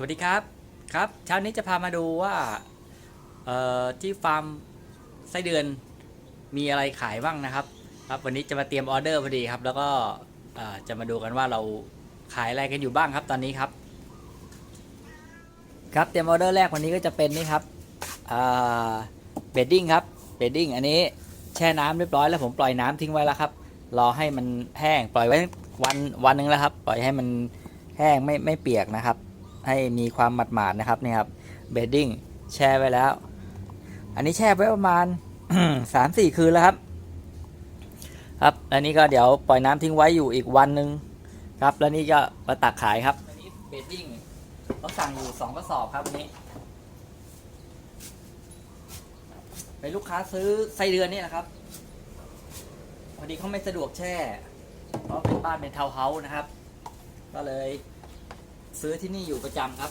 สวัสดีครับครับเช้านี้จะพามาดูว่าที่ฟาร์มไส้เดือนมีอะไรขายบ้างนะครับ ครับวันนี้จะมาเตรียมออเดอร์พอดีครับ แล้วก็จะมาดูกันว่าเราขายอะไรกันอยู่บ้างครับตอนนี้ครับ ครับเตรียมออเดอร์แรกวันนี้ก็จะเป็นนี่ครับเบดดิ้งครับเบดดิ้งอันนี้แช่น้ำเรียบร้อยแล้วผมปล่อยน้ำทิ้งไว้แล้วครับ รอให้มันแห้งปล่อยไว้วันวันนึงแล้วครับ ปล่อยให้มันแห้งไม่ไม่เปียกนะครับ ให้มีความหมาดๆนะครับนี่ครับเบดดิ้งแช่ไว้แล้ว อันนี้แช่ไว้ประมาณสามสี่คืนแล้วครับ ครับอันนี้ก็เดี๋ยวปล่อยน้ำทิ้งไว้อยู่อีกวันหนึ่งครับ แล้วนี่ก็มาตักขายครับอันนี้เบดดิ้งเขาสั่งอยู่สองกระสอบครับอันนี้เป็นลูกค้าซื้อไส้เดือนนี่นะครับพอดีเขาไม่สะดวกแช่ เพราะเป็นบ้านเป็นทาวน์เฮาส์นะครับ ก็เลย ซื้อที่นี่อยู่ประจำครับ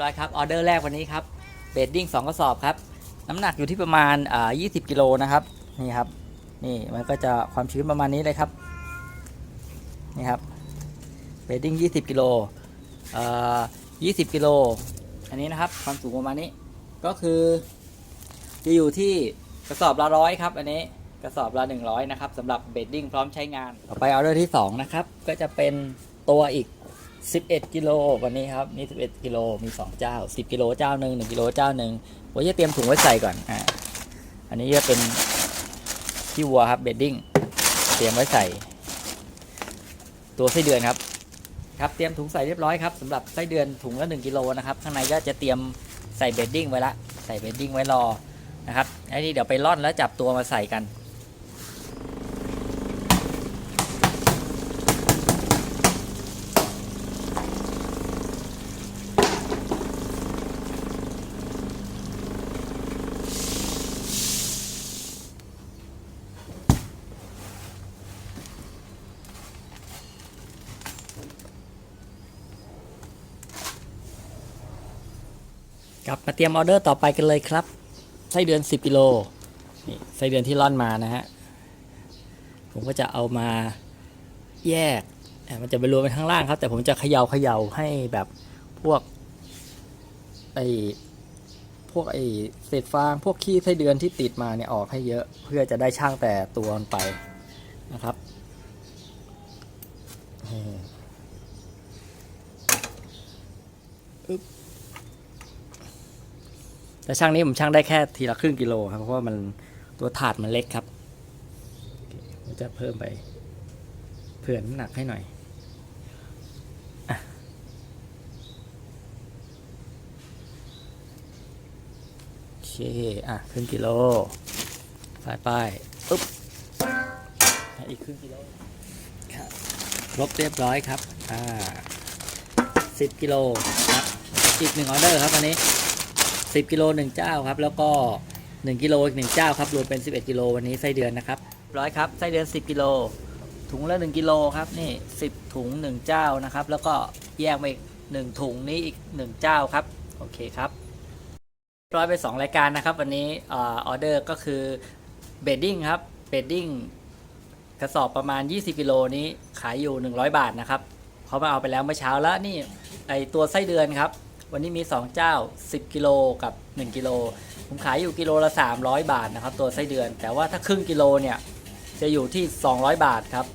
ร้อยครับออเดอร์แรกวันนี้ครับเบดดิ้งสองกระสอบครับ น้ำหนักอยู่ที่ประมาณอ่า20กิโลนะครับ นี่ครับ นี่มันก็จะความชื้นประมาณนี้เลยครับ นี่ครับเบดดิ้ง20กิโลอ่อ20กิโล อันนี้นะครับ ความสูงประมาณนี้ ก็คือ จะอยู่ที่กระสอบละร้อยครับ อันนี้กระสอบละ100นะครับสำหรับเบดดิ้งพร้อมใช้งาน ต่อไปออเดอร์ที่ 2 นะครับ ก็จะเป็นตัวอีก 11 กิโลวันนี้ครับนี่11 กิโลมี 2 เจ้า 10 กิโลเจ้าหนึ่ง1กิโลเจ้าหนึ่งผมจะเตรียมถุงไว้ใส่ก่อนอ่าอันนี้จะเป็นที่วัวครับเบดดิ้งเตรียมไว้ใส่ ตัวไส้เดือนครับ ครับเตรียมถุงใส่เรียบร้อยครับสำหรับไส้เดือนถุงละ1กิโลนะครับข้างในก็จะเตรียม ใส่เบดดิ้งไว้ละใส่เบดดิ้งไว้รอนะครับไอ้นี่เดี๋ยวไปร่อนแล้วจับตัวมาใส่กัน กลับมาเตรียมออเดอร์ต่อไปกันเลยครับ ไส้เดือน 10กิโลนี่ไส้เดือนที่ร่อนมานะฮะ ผมก็จะเอามาแยก มันจะไปรวมเป็นข้างล่างครับ แต่ผมจะเขย่าเขย่าให้แบบพวกไอพวกไอเศษฟางพวกขี้ไส้เดือนที่ติดมาเนี่ยออกให้เยอะ เพื่อจะได้ช่างแต่ตัวมันไปนะครับอึ๊บ แต่ช่างนี้ผมช่างได้แค่ทีละครึ่งกิโลครับ เพราะว่ามันตัวถาดมันเล็กครับผมจะเพิ่มไปเผื่อน้ำหนักให้หน่อยอโอเค อะครึ่งกิโลสายป้ายปุ๊บอีกครึ่งกิโลครับครบเรียบร้อยครับ อ่าสิบกิโลครับ อีกหนึ่งออเดอร์ครับอันนี้ 10กิโล1เจ้าครับ แล้วก็ 1กิโลอีก1เจ้าครับรวมเป็น 11กิโลวันนี้ไส้เดือนนะครับร้อยครับไส้เดือน 10กิโลถุงละ1กิโลครับนี่ 10 ถุง 1 เจ้านะครับ แล้วก็แยกมาอีก1ถุงนี้อีก 1 เจ้าครับ โอเคครับร้อยไป 2 รายการนะครับ วันนี้ออเดอร์ก็คือเบดดิ้งครับเบดดิ้งกระสอบประมาณ 20กิโลนี้ขายอยู่ 100 บาทนะครับเขามาเอาไปแล้วเมื่อเช้าแล้วนี่ไอตัวไส้เดือนครับ วันนี้มี 2 เจ้า 10 กิโลกับ 1 กิโล ผมขายอยู่กิโลละ 300 บาทนะครับ ตัวไส้เดือน แต่ว่าถ้าครึ่งกิโลเนี่ย จะอยู่ที่ 200 บาทครับ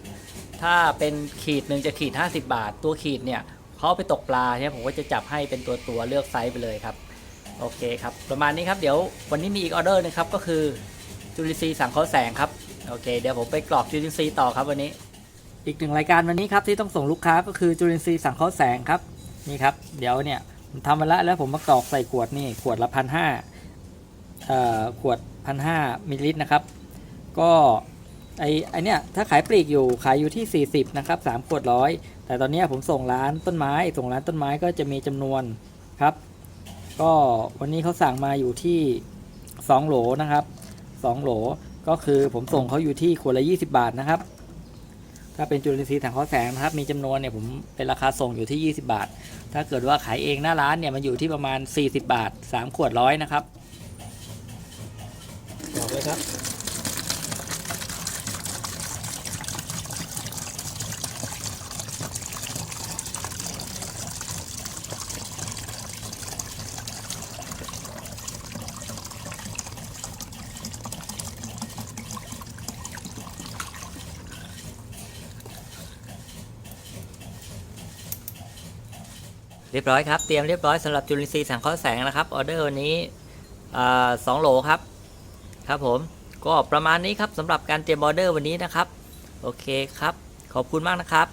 ถ้าเป็นขีดหนึ่งจะขีด 50 บาท ตัวขีดเนี่ยเขาไปตกปลาใช่ไหมผมก็จะจับให้เป็นตัวตัวเลือกไซส์ไปเลยครับ โอเคครับ ประมาณนี้ครับ เดี๋ยววันนี้มีอีกออเดอร์นะครับ ก็คือจุลินทรีย์สังเคราะห์แสงครับ โอเค เดี๋ยวผมไปกรอกจุลินทรีย์ต่อครับวันนี้ อีกหนึ่งรายการวันนี้ครับที่ต้องส่งลูกค้าก็คือจุลินทรีย์สังเคราะห์แสงครับ นี่ครับ เดี๋ยวเนี่ย ทำมาแล้วแล้วผมมากรอกใส่ขวดนี่ขวดละพันห้าขวดพันห้ามิลลิลิตรนะครับ ก็ไอไอเนี้ยถ้าขายปลีกอยู่ขายอยู่ที่ 40นะครับ3ขวดร้อยแต่ตอนนี้ผมส่งร้านต้นไม้ ส่งร้านต้นไม้ก็จะมีจำนวนครับ ก็วันนี้เขาสั่งมาอยู่ที่ 2 โหลนะครับ 2 โหลก็คือผมส่งเขาอยู่ที่ขวดละ 20 บาทนะครับ ถ้าเป็นจุลินทรีย์ถังเคราแสงนะครับ มีจำนวนเนี่ยผมเป็นราคาส่งอยู่ที่ 20 บาท ถ้าเกิดว่าขายเองหน้าร้านเนี่ยมันอยู่ที่ประมาณ 40 บาท 3 ขวดร้อยนะครับครับ เรียบร้อยครับ เตรียมเรียบร้อยสำหรับจุลินทรีย์สังเคราะห์แสงนะครับ ออเดอร์วันนี้สองโหลครับ ครับผม ก็ประมาณนี้ครับสำหรับการเตรียมออเดอร์วันนี้นะครับ โอเคครับ ขอบคุณมากนะครับ